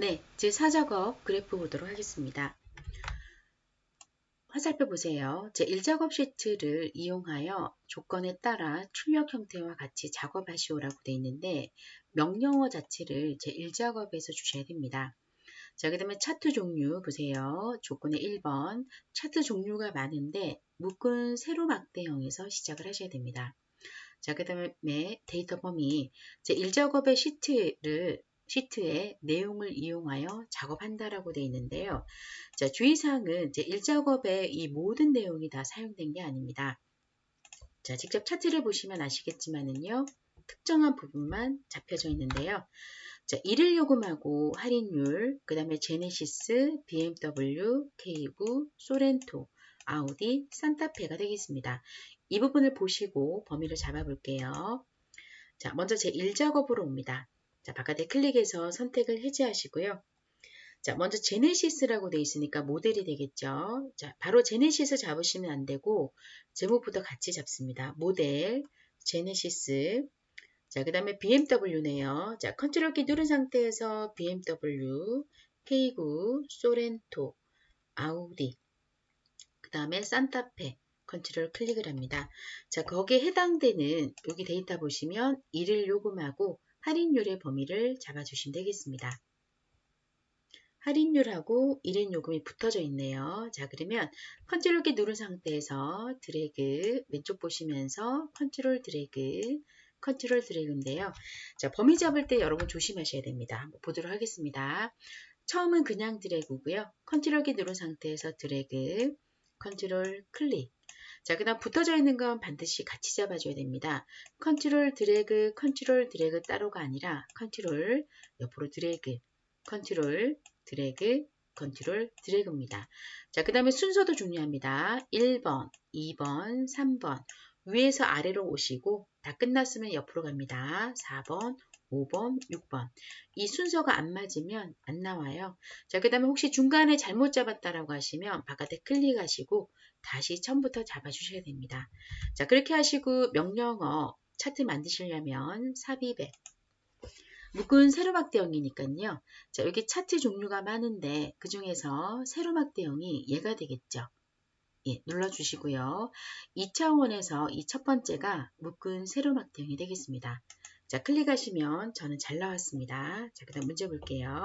네, 제4작업 그래프 보도록 하겠습니다. 화살표 보세요. 제1작업 시트를 이용하여 조건에 따라 출력 형태와 같이 작업하시오라고 되어 있는데 명령어 자체를 제1작업에서 주셔야 됩니다. 자, 그 다음에 차트 종류 보세요. 조건의 1번 차트 종류가 많은데 묶은 세로 막대형에서 시작을 하셔야 됩니다. 자, 그 다음에 데이터 범위 제1작업의 시트를 시트의 내용을 이용하여 작업한다라고 되어 있는데요. 자, 주의사항은 제 1작업에 이 모든 내용이 다 사용된 게 아닙니다. 자, 직접 차트를 보시면 아시겠지만은요. 특정한 부분만 잡혀져 있는데요. 자, 일일 요금하고 할인율, 그 다음에 제네시스, BMW, K9, 소렌토, 아우디, 산타페가 되겠습니다. 이 부분을 보시고 범위를 잡아볼게요. 자, 먼저 제 1작업으로 옵니다. 자, 바깥에 클릭해서 선택을 해제하시고요. 자, 먼저 제네시스라고 되어 있으니까 모델이 되겠죠. 자, 바로 제네시스 잡으시면 안 되고 제목부터 같이 잡습니다. 모델, 제네시스. 자, 그 다음에 BMW네요. 자, 컨트롤 키 누른 상태에서 BMW, K9, 소렌토, 아우디, 그 다음에 산타페, 컨트롤 클릭을 합니다. 자, 거기에 해당되는 여기 데이터 보시면 일일 요금하고 할인율의 범위를 잡아주시면 되겠습니다. 할인율하고 1인 요금이 붙어져 있네요. 자 그러면 컨트롤 키 누른 상태에서 드래그 왼쪽 보시면서 컨트롤 드래그 컨트롤 드래그인데요. 자 범위 잡을 때 여러분 조심하셔야 됩니다. 보도록 하겠습니다. 처음은 그냥 드래그고요. 컨트롤 키 누른 상태에서 드래그 컨트롤 클릭 자, 그 다음 붙어져 있는 건 반드시 같이 잡아줘야 됩니다. 컨트롤 드래그, 컨트롤 드래그 따로가 아니라 컨트롤 옆으로 드래그, 컨트롤 드래그, 컨트롤 드래그입니다. 자, 그 다음에 순서도 중요합니다. 1번, 2번, 3번 위에서 아래로 오시고 다 끝났으면 옆으로 갑니다. 4번, 5번, 6번. 이 순서가 안 맞으면 안 나와요. 자, 그 다음에 혹시 중간에 잘못 잡았다라고 하시면 바깥에 클릭하시고 다시 처음부터 잡아주셔야 됩니다. 자, 그렇게 하시고 명령어 차트 만드시려면 삽입에 묶은 세로막 대형이니까요. 자, 여기 차트 종류가 많은데 그 중에서 세로막 대형이 얘가 되겠죠. 예, 눌러주시고요. 2차원에서 이 첫 번째가 묶은 세로막 대형이 되겠습니다. 자, 클릭하시면 저는 잘 나왔습니다. 자, 그 다음 문제 볼게요.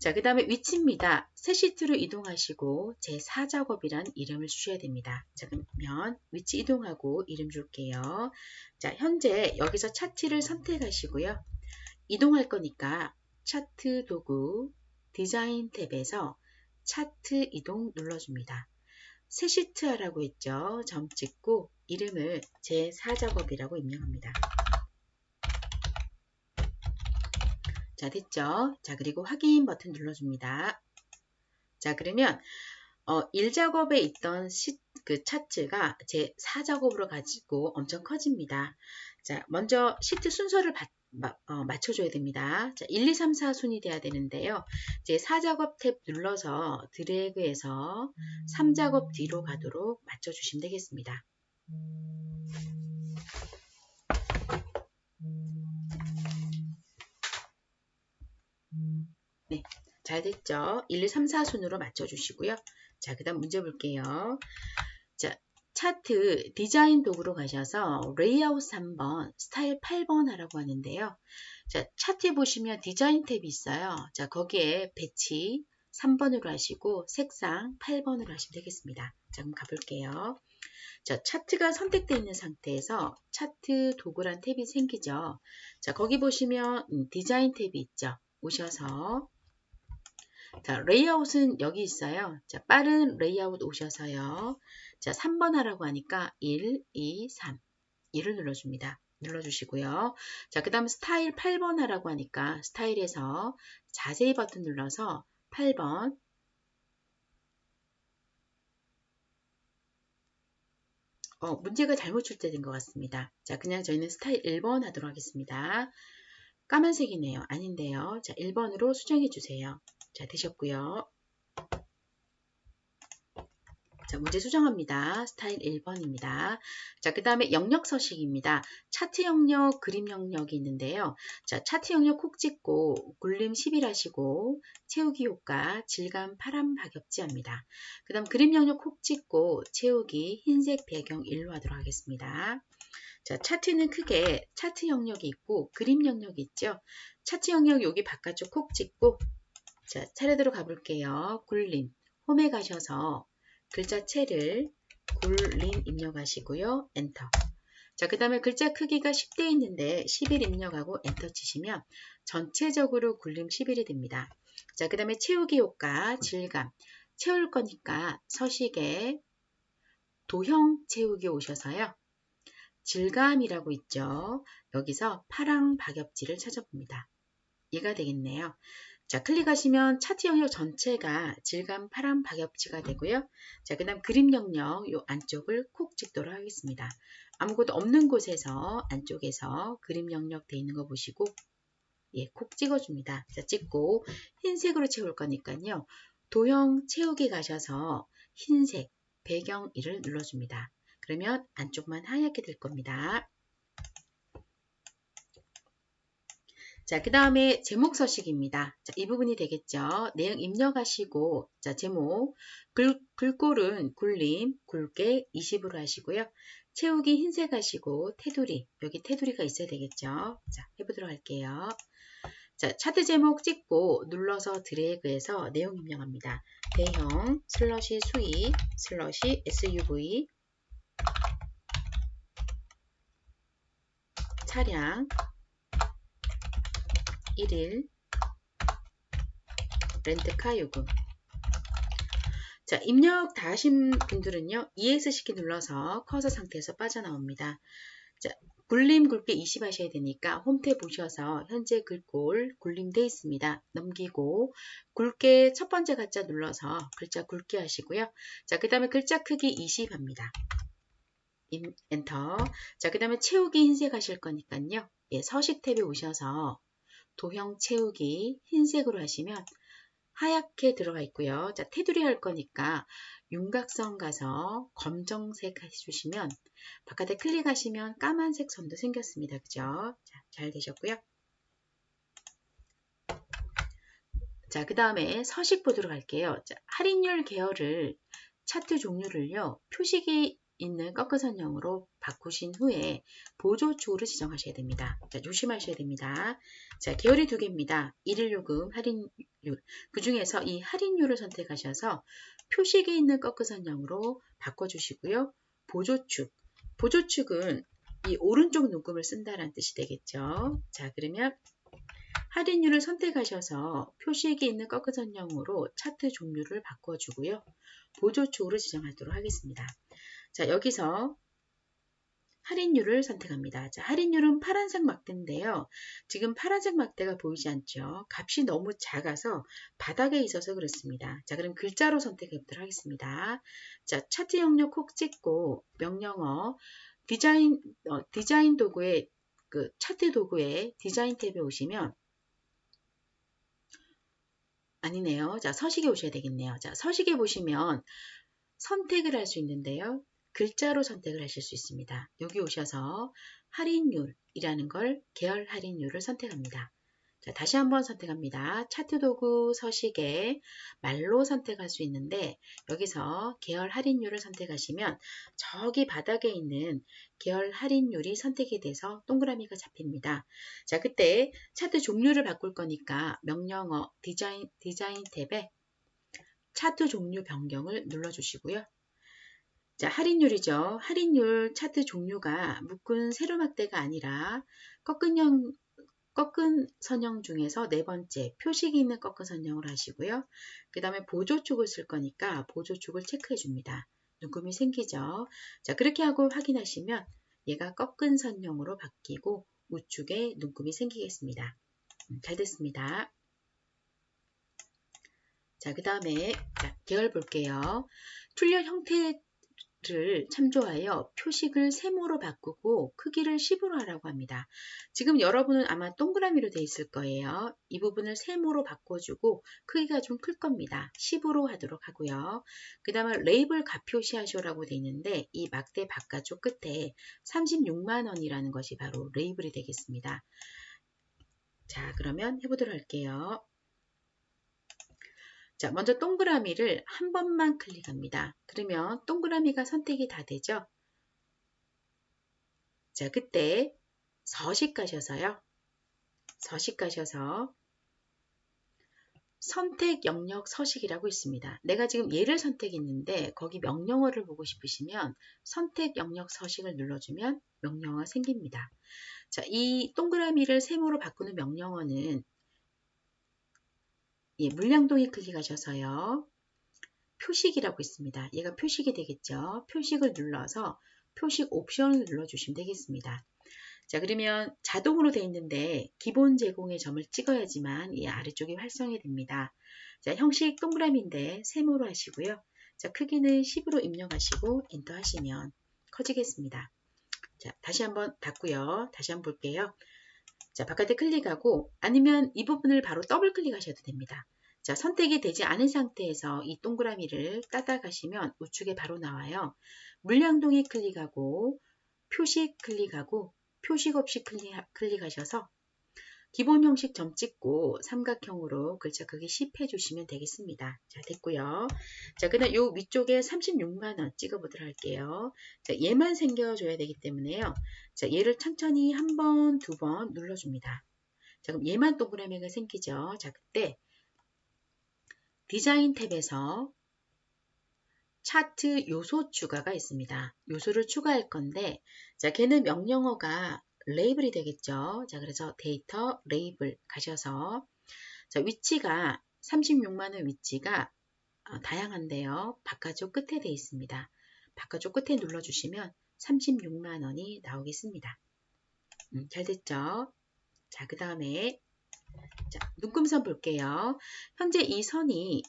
자, 그 다음에 위치입니다. 새 시트로 이동하시고 제4작업이란 이름을 주셔야 됩니다. 자, 그러면 위치 이동하고 이름 줄게요. 자, 현재 여기서 차트를 선택하시고요. 이동할 거니까 차트 도구 디자인 탭에서 차트 이동 눌러줍니다. 새 시트 하라고 했죠. 점 찍고 이름을 제4작업이라고 입력합니다. 자, 됐죠? 자, 그리고 확인 버튼 눌러줍니다. 자, 그러면 어, 1작업에 있던 시, 그 차트가 제 4작업으로 가지고 엄청 커집니다. 자, 먼저 시트 순서를 바, 마, 어, 맞춰줘야 됩니다. 자, 1, 2, 3, 4 순이 돼야 되는데요. 제 4작업 탭 눌러서 드래그해서 3작업 뒤로 가도록 맞춰주시면 되겠습니다. 네, 잘 됐죠? 1, 2, 3, 4 순으로 맞춰주시고요. 자, 그 다음 문제 볼게요. 자, 차트 디자인 도구로 가셔서 레이아웃 3번, 스타일 8번 하라고 하는데요. 자, 차트에 보시면 디자인 탭이 있어요. 자, 거기에 배치 3번으로 하시고 색상 8번으로 하시면 되겠습니다. 자, 그럼 가볼게요. 자, 차트가 선택되어 있는 상태에서 차트 도구란 탭이 생기죠. 자, 거기 보시면 음, 디자인 탭이 있죠. 오셔서 자, 레이아웃은 여기 있어요. 자, 빠른 레이아웃 오셔서요. 자, 3번 하라고 하니까 1, 2, 3. 1을 눌러줍니다. 눌러주시고요. 자, 그 다음 스타일 8번 하라고 하니까 스타일에서 자세히 버튼 눌러서 8번 어, 문제가 잘못 출제된 것 같습니다. 자, 그냥 저희는 스타일 1번 하도록 하겠습니다. 까만색이네요. 아닌데요. 자, 1번으로 수정해 주세요. 자, 되셨고요. 자, 문제 수정합니다. 스타일 1번입니다. 자, 그 다음에 영역 서식입니다. 차트 영역, 그림 영역이 있는데요. 자, 차트 영역 콕 찍고 굴림 10일 하시고 채우기 효과, 질감 파란 박엽지 합니다. 그 다음 그림 영역 콕 찍고 채우기 흰색 배경 1로 하도록 하겠습니다. 자, 차트는 크게 차트 영역이 있고 그림 영역이 있죠. 차트 영역 여기 바깥쪽 콕 찍고 자, 차례대로 가볼게요. 굴림, 홈에 가셔서 글자체를 굴림 입력하시고요. 엔터. 자, 그 다음에 글자 크기가 10대 있는데 11 입력하고 엔터 치시면 전체적으로 굴림 11이 됩니다. 자, 그 다음에 채우기 효과, 질감. 채울 거니까 서식에 도형 채우기 오셔서요. 질감이라고 있죠. 여기서 파랑 박엽지를 찾아봅니다. 이해가 되겠네요. 자, 클릭하시면 차트 영역 전체가 질감 파란 박엽지가 되고요. 자, 그 다음 그림 영역 요 안쪽을 콕 찍도록 하겠습니다. 아무것도 없는 곳에서 안쪽에서 그림 영역 돼 있는 거 보시고 예, 콕 찍어줍니다. 자, 찍고 흰색으로 채울 거니까요. 도형 채우기 가셔서 흰색 배경 1을 눌러줍니다. 그러면 안쪽만 하얗게 될 겁니다. 자, 그 다음에 제목 서식입니다. 자, 이 부분이 되겠죠. 내용 입력하시고, 자, 제목, 글, 글꼴은 굴림, 굵게 20으로 하시고요. 채우기 흰색 하시고, 테두리, 여기 테두리가 있어야 되겠죠. 자, 해보도록 할게요. 자, 차트 제목 찍고 눌러서 드래그해서 내용 입력합니다. 대형 슬러시 수익 슬러시 SUV 차량 1일 렌트카 요금. 자 입력 다 하신 분들은요 ESC키 눌러서 커서 상태에서 빠져나옵니다. 자 굴림 굵게 20 하셔야 되니까 홈탭 보셔서 현재 글꼴 굴림돼 있습니다. 넘기고 굵게 첫 번째 가짜 눌러서 글자 굵게 하시고요. 자 그 다음에 글자 크기 20 합니다. 엔터. 자 그 다음에 채우기 흰색 하실 거니까요. 예, 서식 탭에 오셔서 도형 채우기 흰색으로 하시면 하얗게 들어가 있고요. 자, 테두리 할 거니까 윤곽선 가서 검정색 해주시면 바깥에 클릭하시면 까만색 선도 생겼습니다. 그죠? 자, 잘 되셨고요. 자, 그 다음에 서식 보도록 할게요. 자, 할인율 계열을 차트 종류를요. 표식이 있는 꺾어선형으로 바꾸신 후에 보조축으로 지정하셔야 됩니다. 자, 조심하셔야 됩니다. 자, 계열이 두 개입니다. 일일 요금, 할인율. 그 중에서 이 할인율을 선택하셔서 표식이 있는 꺾어선형으로 바꿔주시고요. 보조축. 보조축은 이 오른쪽 눈금을 쓴다는 뜻이 되겠죠. 자, 그러면 할인율을 선택하셔서 표식이 있는 꺾어선형으로 차트 종류를 바꿔주고요. 보조축으로 지정하도록 하겠습니다. 자, 여기서 할인율을 선택합니다. 자, 할인율은 파란색 막대인데요. 지금 파란색 막대가 보이지 않죠? 값이 너무 작아서 바닥에 있어서 그렇습니다. 자, 그럼 글자로 선택해 보도록 하겠습니다. 자, 차트 영역 콕 찍고 명령어 디자인 어, 디자인 도구의 그 차트 도구의 디자인 탭에 오시면 아니네요. 자, 서식에 오셔야 되겠네요. 자, 서식에 보시면 선택을 할 수 있는데요. 글자로 선택을 하실 수 있습니다. 여기 오셔서 할인율이라는 걸 계열 할인율을 선택합니다. 자, 다시 한번 선택합니다. 차트 도구 서식에 말로 선택할 수 있는데 여기서 계열 할인율을 선택하시면 저기 바닥에 있는 계열 할인율이 선택이 돼서 동그라미가 잡힙니다. 자, 그때 차트 종류를 바꿀 거니까 명령어 디자인, 디자인 탭에 차트 종류 변경을 눌러주시고요. 자, 할인율이죠. 할인율 차트 종류가 묶은 세로 막대가 아니라 꺾은 형, 꺾은 선형 중에서 네 번째 표식이 있는 꺾은 선형을 하시고요. 그 다음에 보조축을 쓸 거니까 보조축을 체크해 줍니다. 눈금이 생기죠. 자, 그렇게 하고 확인하시면 얘가 꺾은 선형으로 바뀌고 우측에 눈금이 생기겠습니다. 음, 잘 됐습니다. 자, 그 다음에 계열 볼게요. 출력 형태 를 참조하여 표식을 세모로 바꾸고 크기를 10으로 하라고 합니다. 지금 여러분은 아마 동그라미로 되어 있을 거예요. 이 부분을 세모로 바꿔주고 크기가 좀 클 겁니다. 10으로 하도록 하고요. 그 다음에 레이블 가표시하쇼라고 되어 있는데 이 막대 바깥쪽 끝에 36만원이라는 것이 바로 레이블이 되겠습니다. 자 그러면 해보도록 할게요. 자, 먼저 동그라미를 한 번만 클릭합니다. 그러면 동그라미가 선택이 다 되죠? 자, 그때 서식 가셔서요. 서식 가셔서 선택 영역 서식이라고 있습니다. 내가 지금 얘를 선택했는데 거기 명령어를 보고 싶으시면 선택 영역 서식을 눌러주면 명령어가 생깁니다. 자, 이 동그라미를 세모로 바꾸는 명령어는 예, 물량동에 클릭하셔서요. 표식이라고 있습니다. 얘가 표식이 되겠죠. 표식을 눌러서 표식 옵션을 눌러주시면 되겠습니다. 자 그러면 자동으로 되어 있는데 기본 제공의 점을 찍어야지만 이 아래쪽이 활성이 됩니다. 자 형식 동그라미인데 세모로 하시고요. 자 크기는 10으로 입력하시고 엔터 하시면 커지겠습니다. 자 다시 한번 닫고요. 다시 한번 볼게요. 자, 바깥에 클릭하고 아니면 이 부분을 바로 더블 클릭하셔도 됩니다. 자, 선택이 되지 않은 상태에서 이 동그라미를 따다 가시면 우측에 바로 나와요. 물량동에 클릭하고 표식 클릭하고 표식 없이 클릭, 클릭하셔서 기본 형식 점 찍고 삼각형으로 글자 크기 10 해주시면 되겠습니다. 자, 됐고요. 자, 그다음 요 위쪽에 36만원 찍어보도록 할게요. 자, 얘만 생겨줘야 되기 때문에요. 자, 얘를 천천히 한 번, 두 번 눌러줍니다. 자, 그럼 얘만 동그라미가 생기죠. 자, 그때 디자인 탭에서 차트 요소 추가가 있습니다. 요소를 추가할 건데, 자, 걔는 명령어가 레이블이 되겠죠. 자, 그래서 데이터 레이블 가셔서 자, 위치가 36만원 위치가 어, 다양한데요. 바깥쪽 끝에 되어 있습니다. 바깥쪽 끝에 눌러주시면 36만원이 나오겠습니다. 음, 잘 됐죠? 자, 그 다음에 자, 눈금선 볼게요. 현재 이 선이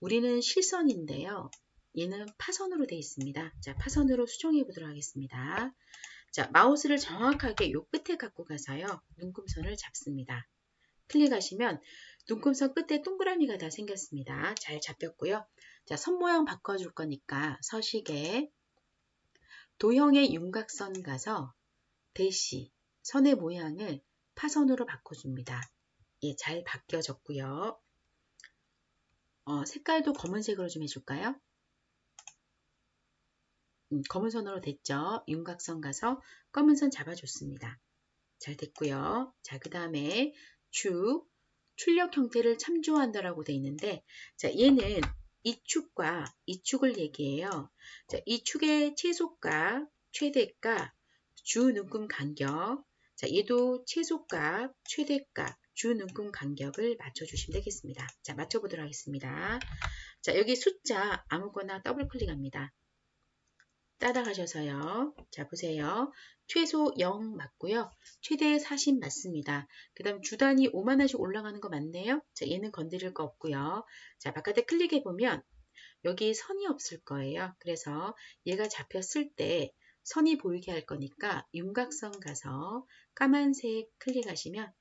우리는 실선인데요. 얘는 파선으로 되어 있습니다. 자, 파선으로 수정해 보도록 하겠습니다. 자, 마우스를 정확하게 요 끝에 갖고 가서요. 눈금선을 잡습니다. 클릭하시면 눈금선 끝에 동그라미가 다 생겼습니다. 잘 잡혔고요. 자, 선 모양 바꿔줄 거니까 서식에 도형의 윤곽선 가서 대시 선의 모양을 파선으로 바꿔줍니다. 예, 잘 바뀌어졌고요. 어, 색깔도 검은색으로 좀 해줄까요? 음, 검은 선으로 됐죠. 윤곽선 가서 검은 선 잡아줬습니다. 잘 됐고요. 자, 그 다음에 축, 출력 형태를 참조한다라고 돼 있는데 자, 얘는 이 축과 이 축을 얘기해요. 자, 이 축의 최소값, 최대값, 주 눈금 간격. 자, 얘도 최소값, 최대값, 주 눈금 간격을 맞춰주시면 되겠습니다. 자, 맞춰보도록 하겠습니다. 자, 여기 숫자 아무거나 더블 클릭합니다. 따라가셔서요. 자, 보세요. 최소 0 맞고요. 최대 40 맞습니다. 그 다음 주단위 5만원씩 올라가는 거 맞네요. 자, 얘는 건드릴 거 없고요. 자, 바깥에 클릭해보면 여기 선이 없을 거예요. 그래서 얘가 잡혔을 때 선이 보이게 할 거니까 윤곽선 가서 까만색 클릭하시면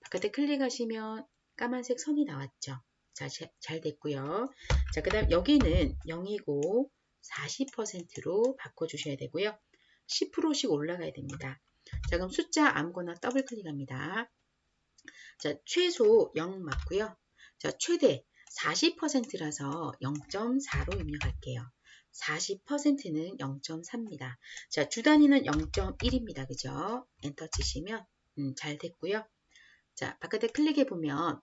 바깥에 클릭하시면 까만색 선이 나왔죠. 자, 잘 됐고요. 자, 그 다음 여기는 0이고 40%로 바꿔주셔야 되고요. 10%씩 올라가야 됩니다. 자, 그럼 숫자 아무거나 더블 클릭합니다. 자, 최소 0 맞고요. 자, 최대 40%라서 0.4로 입력할게요. 40%는 0.4입니다. 자, 주 단위는 0.1입니다. 그죠? 엔터 치시면 음, 잘 됐고요. 자, 바깥에 클릭해 보면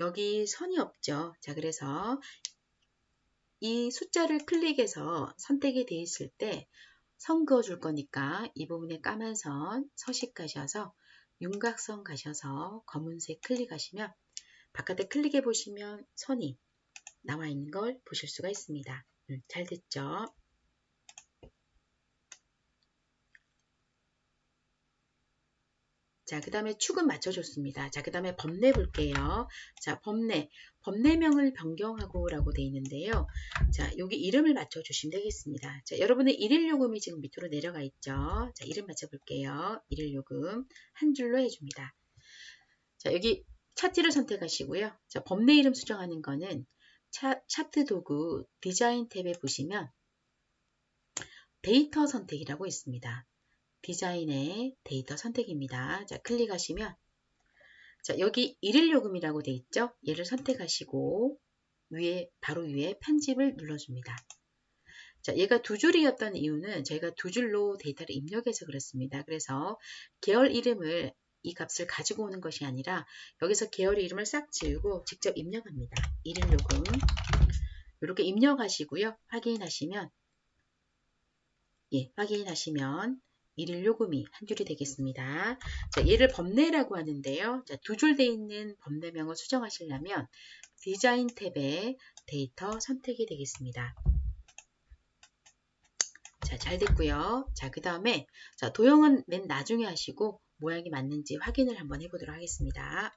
여기 선이 없죠. 자, 그래서 이 숫자를 클릭해서 선택이 되어 있을 때 선 그어줄 거니까 이 부분에 까만 선 서식 가셔서 윤곽선 가셔서 검은색 클릭하시면 바깥에 클릭해 보시면 선이 나와 있는 걸 보실 수가 있습니다. 음, 잘 됐죠? 자, 그 다음에 축은 맞춰줬습니다. 자, 그 다음에 법내 볼게요. 자, 법내. 법내명을 변경하고 라고 되어 있는데요. 자, 여기 이름을 맞춰 주시면 되겠습니다. 자, 여러분의 일일 요금이 지금 밑으로 내려가 있죠. 자, 이름 맞춰 볼게요. 일일 요금 한 줄로 해 줍니다. 자, 여기 차트를 선택하시고요. 자, 법내 이름 수정하는 거는 차, 차트 도구 디자인 탭에 보시면 데이터 선택이라고 있습니다. 디자인의 데이터 선택입니다. 자, 클릭하시면 자, 여기 일일 요금이라고 돼 있죠? 얘를 선택하시고 위에 바로 위에 편집을 눌러줍니다. 자, 얘가 두 줄이었던 이유는 저희가 두 줄로 데이터를 입력해서 그렇습니다. 그래서 계열 이름을 이 값을 가지고 오는 것이 아니라 여기서 계열의 이름을 싹 지우고 직접 입력합니다. 일일 요금 이렇게 입력하시고요. 확인하시면 예, 확인하시면 일일 요금이 한 줄이 되겠습니다. 자, 얘를 법내라고 하는데요. 자, 두 줄 돼 있는 법내명을 수정하시려면 디자인 탭에 데이터 선택이 되겠습니다. 자, 잘 됐고요. 자, 그 다음에 자, 도형은 맨 나중에 하시고 모양이 맞는지 확인을 한번 해보도록 하겠습니다.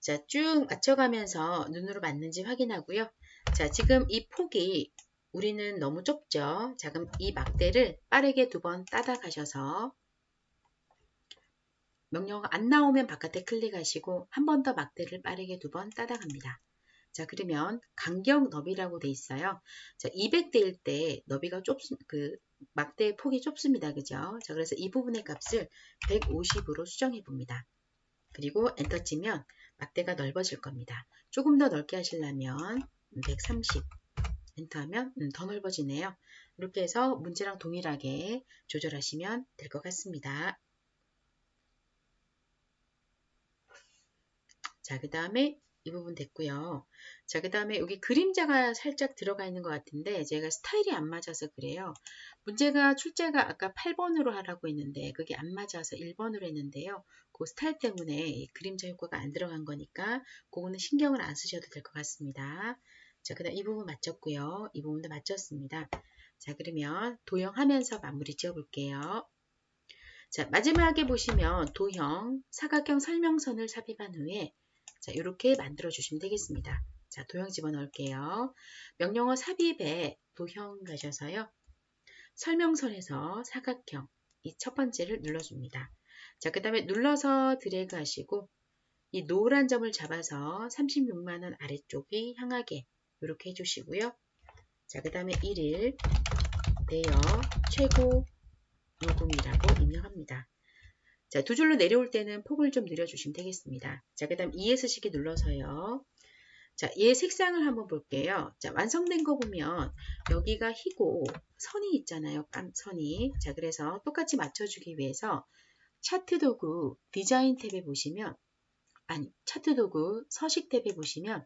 자, 쭉 맞춰가면서 눈으로 맞는지 확인하고요. 자, 지금 이 폭이 우리는 너무 좁죠. 자, 그럼 이 막대를 빠르게 두 번 따다 가셔서 명령어가 안 나오면 바깥에 클릭하시고 한 번 더 막대를 빠르게 두 번 따다 갑니다. 자, 그러면 간격 너비라고 돼 있어요. 자, 200대일 때 너비가 좁, 그, 막대 폭이 좁습니다. 그죠? 자, 그래서 이 부분의 값을 150으로 수정해 봅니다. 그리고 엔터 치면 막대가 넓어질 겁니다. 조금 더 넓게 하시려면 130 엔터하면 음, 더 넓어지네요. 이렇게 해서 문제랑 동일하게 조절하시면 될 것 같습니다. 자, 그 다음에 이 부분 됐고요. 자, 그 다음에 여기 그림자가 살짝 들어가 있는 것 같은데 제가 스타일이 안 맞아서 그래요. 문제가 출제가 아까 8번으로 하라고 했는데 그게 안 맞아서 1번으로 했는데요. 그 스타일 때문에 그림자 효과가 안 들어간 거니까 그거는 신경을 안 쓰셔도 될 것 같습니다. 자, 그 다음 이 부분 맞췄고요. 이 부분도 맞췄습니다. 자, 그러면 도형하면서 마무리 지어 볼게요. 자, 마지막에 보시면 도형, 사각형 설명선을 삽입한 후에 자, 이렇게 만들어 주시면 되겠습니다. 자, 도형 집어넣을게요. 명령어 삽입에 도형 가셔서요. 설명선에서 사각형, 이 첫 번째를 눌러줍니다. 자, 그 다음에 눌러서 드래그 하시고 이 노란 점을 잡아서 36만원 아래쪽이 향하게 이렇게 해주시고요. 자, 그 다음에 1일 대여 최고 요금이라고 입력합니다. 자, 두 줄로 내려올 때는 폭을 좀 늘려주시면 되겠습니다. 자, 그 다음 ES식이 눌러서요. 자, 얘 색상을 한번 볼게요. 자, 완성된 거 보면 여기가 희고 선이 있잖아요. 깜 선이. 자, 그래서 똑같이 맞춰주기 위해서 차트 도구 디자인 탭에 보시면 아니, 차트 도구 서식 탭에 보시면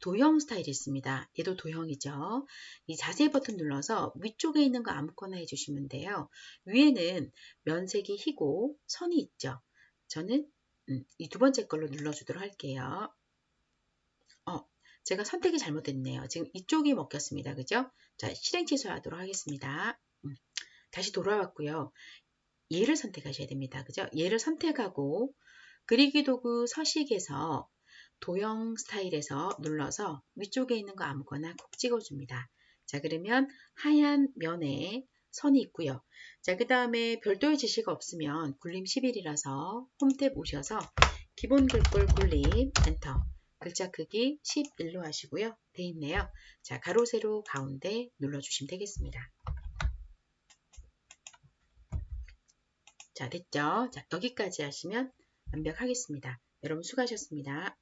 도형 스타일이 있습니다. 얘도 도형이죠. 이 자세 버튼 눌러서 위쪽에 있는 거 아무거나 해주시면 돼요. 위에는 면색이 희고 선이 있죠. 저는 음, 이두 번째 걸로 눌러주도록 할게요. 어, 제가 선택이 잘못됐네요. 지금 이쪽이 먹혔습니다. 그죠? 자, 실행 취소하도록 하겠습니다. 음, 다시 돌아왔고요. 얘를 선택하셔야 됩니다. 그죠? 얘를 선택하고 그리기 도구 서식에서 도형 스타일에서 눌러서 위쪽에 있는 거 아무거나 콕 찍어줍니다. 자 그러면 하얀 면에 선이 있고요. 자 그 다음에 별도의 지시가 없으면 굴림 11이라서 홈탭 오셔서 기본 글꼴 굴림 엔터 글자 크기 11로 하시고요. 돼 있네요. 자 가로 세로 가운데 눌러주시면 되겠습니다. 자 됐죠? 자 여기까지 하시면 완벽하겠습니다. 여러분 수고하셨습니다.